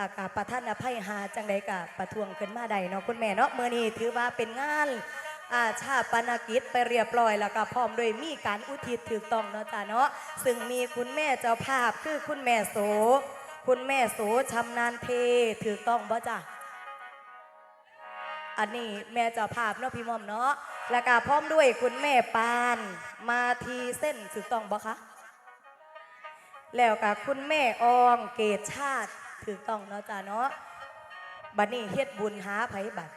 อากาประท่านอภัยหาจังใดกะประท้วงขึ้นมาใดเนาะคุณแม่เนาะเมื่อนี้ถือว่าเป็นงานอาชาปนกิจไปเรียบร้อยแล้วก็พร้อมด้วยมีการอุทิศถูกต้องเนาะจ้าเนาะซึ่งมีคุณแม่เจ้าภาพคือคุณแม่โส คุณแม่โสชำนาญเพถูกต้องบ่จ้าอันนี้แม่เจ้าภาพเนาะพี่มอมเนาะแล้วก็พร้อมด้วยคุณแม่ปานมาทีเส้นถูกต้องบ่คะแล้วก็คุณแม่อองเกตชาติ ถูกต้องเนาะจ้าเนาะบัดนี้เฮ็ดบุญหาไผบัด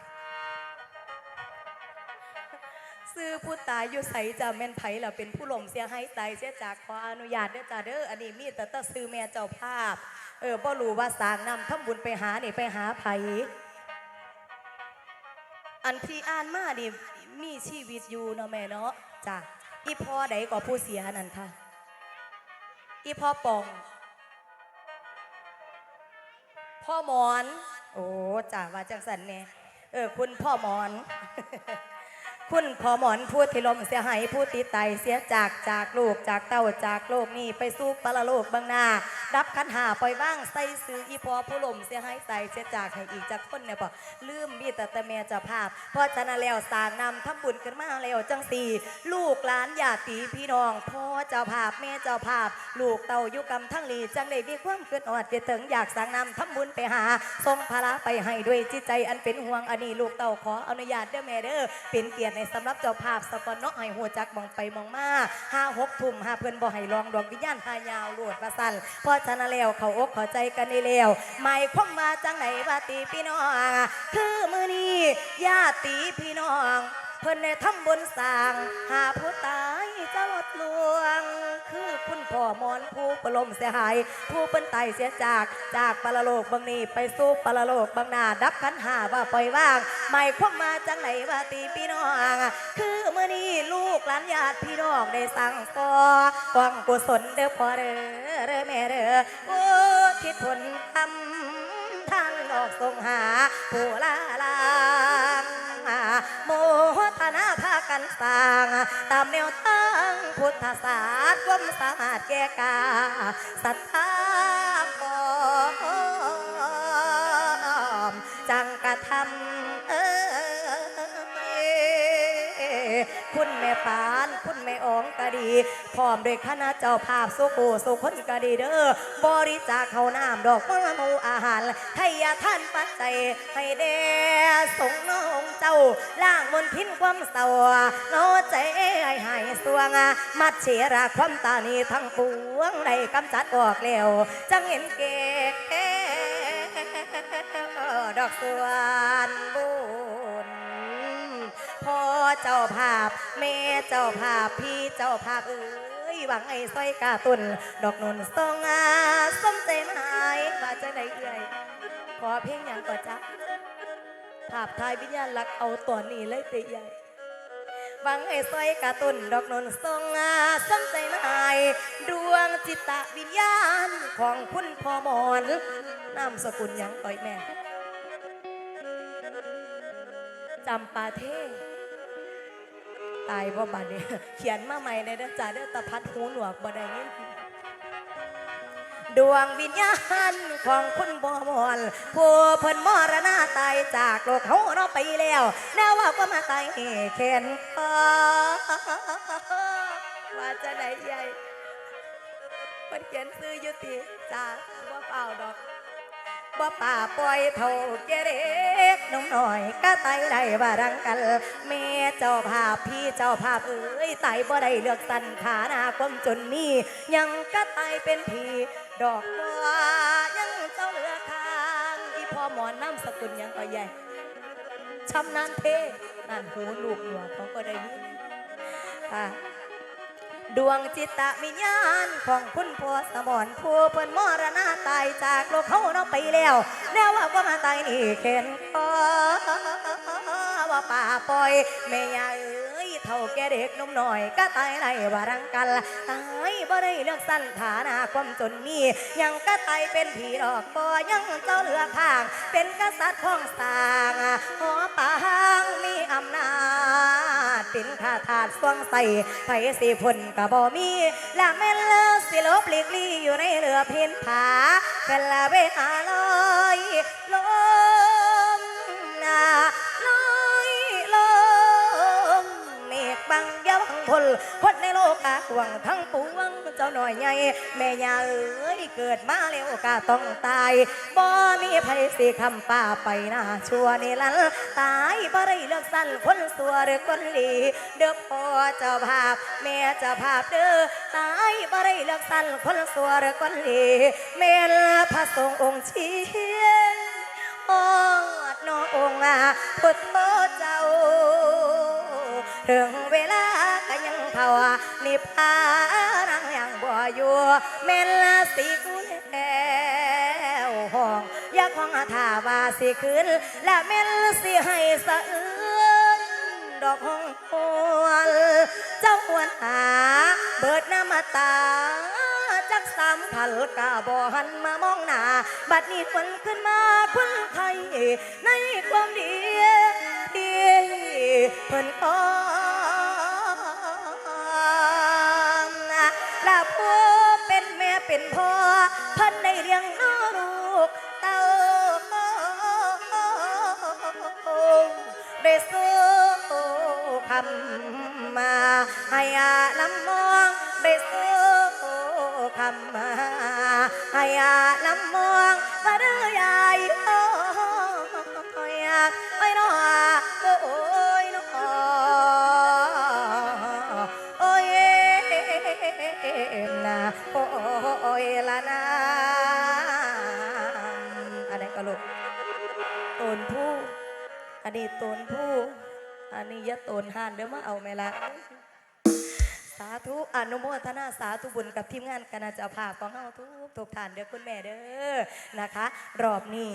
ซื้อผู้ตายอยู่ใสจะแม่นไผล่ะเป็นผู้หลมเสียให้ตายเสียจากขออนุญาตเด้อจ้าเด้ออันนี้มีแต่แตะซื้อแม่เจ้าภาพ เออบ่รู้ว่าสร้างนำทำบุญไปหานี่ไปหาไผอันที่อ่านมาดิมีชีวิตอยู่เนาะแม่เนาะจ้ะอีพ่อใดก็ผู้เสียนั่นค่ะ อีพ่อปอง พ่อหมอน โอ้จ้าว่าจังสันเนี่ยเออ คุณพ่อหมอน คุณพ่อหมอนพูดที่ลมเสียหายผู้ติดไตเสียจากจากลูกจากเต้าจากโลกนี่ไปสู่ปรโลกบางนารับขันหาปล่อยว่างใส่ซื้ออีพอผู้ลมเสียหายใส่เสียจากให้อีกจากคนเนี่ยบอกลืมมีแต่แต่แม่เจ้าภาพเพราะฉะนั้นแล้วสางนำทำบุญกันมาแล้วจังสี่ ลูกหลานญาติพี่น้องพ่อเจ้าภาพแม่เจ้าภาพ ลูกเต่ายุกรรมทั้งหลีจังได้มีความเกิดอดเกิดถึงอยากสางนำทำบุญไปหาทรงภาระไปให้ด้วยจิตใจอันเป็นห่วงอันนี้ลูกเต่าขออนุญาตเด้อแม่เด้อเป็นเกียรติในสำหรับเจ้าภาพสกอนเนาะให้หัวจักมองไปมองมาห้าหกทุ่มห้าเพื่อนบ่ให้ลองดวงวิญญาณหายาวลวดประสันพอชนะแล้วเขาอกเขาใจกันในแล้วไม่คงมาจังไหนว่าตีพี่น้อง คือมือนี้ญาติพี่น้อง เพื่อนในทำบุญสร้างหาผู้ตาย จะลดลวง คือคุณพ่อมอนผู้ประลมเสียหาย ผู้เป็นไตเสียจากจากปรโลกบางนี้ไปสู่ปรโลกบางนาดับขันหาว่าปล่อยว่างไม่คว่มาจังไหนว่าตีพี่น้อง คือเมื่อนี้ลูกหลานญาติพี่น้องได้สั่งกอกองกุศลเด้อพ่อเด้อเด้อแม่เด้อโอ้ทิศผลทำท่านออกทรงหาผู้ลาลาง โมทนาพากันสร้าง ตามแนวตั้งพุทธศาสตร์ความสามารถแก่กาศรัทธาพร้อมจังกระทำเออ คุณแม่ปาน คุณแม่อองก็ดี พร้อมด้วยคณะเจ้าภาพสุโกสุคนก็ดีเด้อบริจาคเขาน้ำดอกมะมูอาหาร ให้ยาท่านปัจจัยให้แด่สงน้องเจ้าล่างมนทินความเศร้าโนใจให้หายสวงมัดเชราความตานีทั้งปวงได้กำจัดออกแล้วจังเห็นเกดอกสวนบุญพ่อ เจ้าภาพแม่เจ้าภาพพี่เจ้าภาพเอ้ยหวังไอ้สร้อยกาตุนดอกนุนทรงอาสมใจหายว่าจะได้เอื่อยขอเพลงอย่างก่อจ้ะภาพทายวิญญาณรักเอาตัวนี้เลยเตะใหญ่หวังให้สร้อยกาตุนดอกนนทรงอาสมใจนายดวงจิตตวิญญาณของคุณพ่อหมอนนามสกุลยังก่อยแม่จำปาเท ตายบ่บัดเนี่ยเขียนมาใหม่ในเด้อจ่าเด้อตะพัดหูหนวกบ่ได้ยินดวงวิญญาณของคุณบ่มอนผู้เพิ่นมรณาตายจากโลกเขาเราไปแล้วแน่ว่าก็มาตายเข็นว่าจะได้ใหญ่เพิ่นเขียนซื้ออยุติจ้าบ่เปล่าดอก บ่ป่าปล่อยเท่าเจเด็กน้องหน่อยก็ไตได้ว่ารังกันแม่เจ้าภาพพี่เจ้าภาพเอ้ยไตบ่ได้เลือกสันฐานาความจนมียังก็ไตเป็นผีดอกบัวยังเจ้าเหลือคางอีพ่อหมอนน้ำสกุลยังก็ใหญ่ชำนาญเทนั่นหูลูกหนวเขาก็ได้ยินค่ะ ดวงจิตตวิญญาณของคุณพ่อสมรผู้เพิ่นมรณาตายจากโลกเขาเนาะไปแล้ว แน่ว่าก็มาตายนี่เข็นคอว่าป่าปล่อยไม่ยาเอ ท่าแก่เด็กนุ่มหน่อยก็ตายไรว่ารังกันตายบ่ได้เลือกสั้นฐานะความจนมียังก็ตายเป็นผีดอกบ่ยังเจ้าเหลือข้าง เป็นกษัตริย์ของสางหอปางมีอำนาจเป็นข้าทาสสวงใส่ไผสิพลกะบ่มีและแม่นเลิศสิลบหลีกลี่อยู่ในเรือเพียนผาเป็นละเวหาลอย บังยำพลคนในโลกกากวงทั้งปวงเจ้าหน่อยใหญ่แม่ยาเอ้ยเกิดมาแล้วก็ต้องตายบ่มีไผสิคำป้าไปหน้าชัวนี่ลันตายบ่ได้เลือกสั้นคนสัวหรือคนหลีเด้อพ่อเจ้าภาพ แม่เจ้าภาพเด้อตายบ่ได้เลือกสั้นคนสัวหรือคนหลีแม่นพระสงฆ์องค์เชียนอดน้อองค์อาพุทธเจ้า ถึงเวลาก็ยังเขานิพพานังยังบ่อยู่แม่นลสิกูแล้วห้องอยากห้องท่าว่าสิขึ้นและแม่นสิให้สะอื้นดอกห้องหวนเจ้าหวนหาเบิดน้ำมาตาจักสามพันกาบ่หันมามองหน้าบัดนี้คนขึ้นมาคนไทยในความดี เพิ่นก็ลาพ่อเป็นแม่เป็นพ่อเพิ่นได้เลี้ยงน้อลูกเต้าได้สู้คำมาให้อาลำมองได้สู้คำมาให้อาลำมองานเดี๋ยวมาเอาไหมละสาธุอนุโมทนาสาธุบุญกับทีมงานคณะเจ้าภาพของเฮาทุกทุกท่านเด้อคุณแม่เด้อนะคะ รอบนี้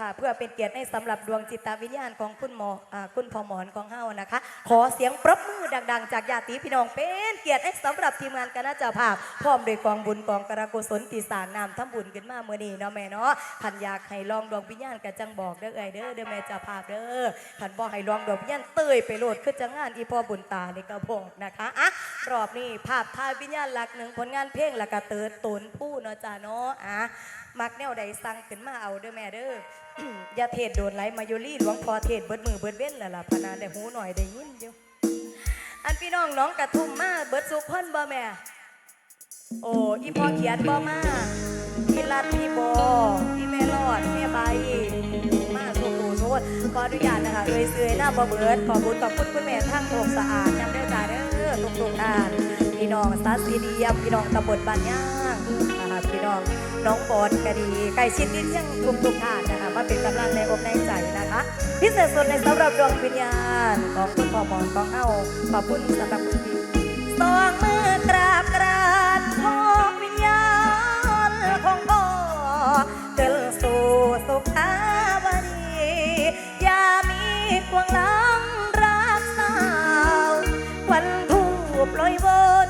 ค่ะ เพื่อเป็นเกียรติให้สำหรับดวงจิตวิญญาณของคุณหมออ่าคุณพ่อหมอนของเฮานะคะ ขอเสียงปรบมือดัง ๆ จากญาติพี่น้องเป็นเกียรติให้สำหรับทีมงานคณะเจ้าภาพพร้อมด้วยกองบุญกองกระกุศลตีสางนามทำบุญขึ้นมาเมื่อนี้เนาะแม่เนาะพันอยากให้ลองดวงวิญญาณกันจังบอกเด้อเอ้ยเด้อเด้อแม่เจ้าภาพเด้อพันบอกให้ลองดวงวิญญาณเตยไปโหลดขึ้นจังงานอีพ่อบุญตาในกระบอกนะคะอะรอบนี้ภาพถ่ายวิญญาณหลักหนึ่งผลงานเพลงแล้วก็เติร์ดตนผู้เนาะจ้าเนาะอะ มักแนวใดสั่งขึ้นมาเอาเด้อแม่เด้อ อย่าเทศโดนไหลมายุรี่หลวงพอเทศเบิดมือเบิดเว้นล้วล่ะพนานได้หูหน่อยได้ยินอยู่อันพี่น้องน้องกระทุ่มมาเบิดสุขคนบ่แม่ โอ้อีพ่อเขียนบ่มาพี่รัดพี่บอพี่แม่รอดแม่ใบมาสุกูสุกขออนุญาตนะคะเอ่ยเสยหน้าบ่เบิดขอบุญขอบคุณคุณแม่ทั้งโลกสะอาดจำเด้อจ้าเด้อทุกทุกๆท่านพี่น้องสัตสีดียมพี่น้องตำบลบ้านย่าง นะคะพี่น้องน้องบอลก็ดีใกล้ชิดนิดยังทุกทุกท่านนะคะมาเป็นกำลังในอกในใจนะคะ พิเศษสุดในสำหรับดวงวิญญาณของคุณพ่อหมอนของเอ้าขอบคุณสำหรับคุณพี่สองมือกราบกรานขอวิญญาณของพ่อเดินสู่สุขาวดีอย่ามีควงลังรักสาววันทูบลอยวน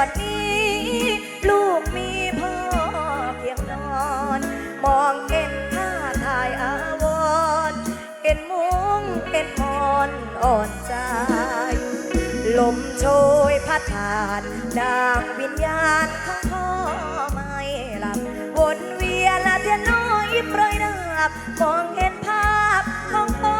ก่อนนี้ ลูกมีพ่อเพียงนอน มองเห็นท่าทายอาวรณ์เห็นมุ้งเห็นมอนอ่อนใจ ลมโชยพัดผ่านนางวิญญาณของพ่อไม่หลับวนเวียนละเทียนน้อยโปรยนับมองเห็นภาพของพ่อ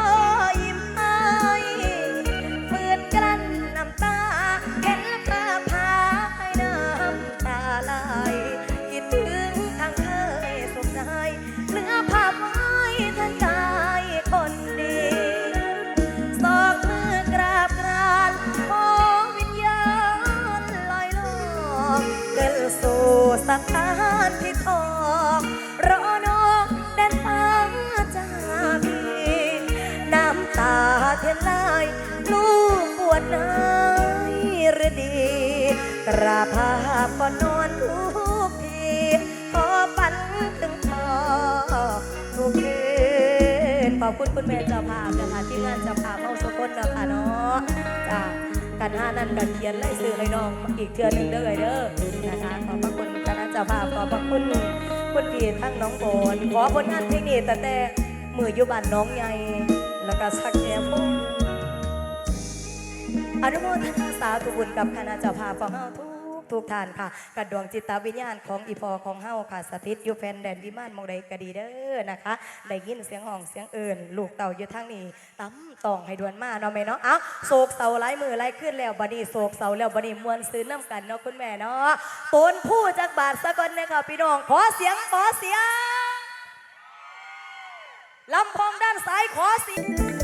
ราภาพก่อนอนทุกทีขอฝันถึงพ่อทุกคืนขอบคุณคุณแม่เจ้าภาพนะคะที่งานเจ้าภาพเอาสกุลนะคะเนาะจ้ากันห้านั่นกันเขียนไล่ซื้อให้น้องอีกเทือหนึ่งเด้อเด้อนะคะขอบพระคุณคณะเจ้าภาพขอบพระคุณคุณพี่ทั้งน้องโบนขอผลงานเพลงนี้แต่แต่มืออยู่บ้านน้องใหญ่แล้วก็สักแก่พงอนุโมทนาสาธุบุญกับคณะเจ้าภาพของเฮาทุก ทุกท่านค่ะกระดวงจิตวิญญาณของอีพอของเฮาค่ะสถิตอยู่แผ่นแดนวิมานมองใดก็ดีเด้อนะคะได้ยินเสียงห้องเสียงเอื่น ลูกเต่าอยู่ทางนี้ตั้มตองให้ดวนมาเนาะแม่เนาะเอ้าโศกเสาไล่มือไล่ขึ้นแล้วบัดนี้โศกเสาแล้วบัดนี้มวนซื้อน้ำกันเนาะคุณแม่เนาะตนผู้จากบาทสะกอนเนี่ยค่ะพี่น้องขอเสียงขอเสียงลำโพงด้านซ้ายขอเสียง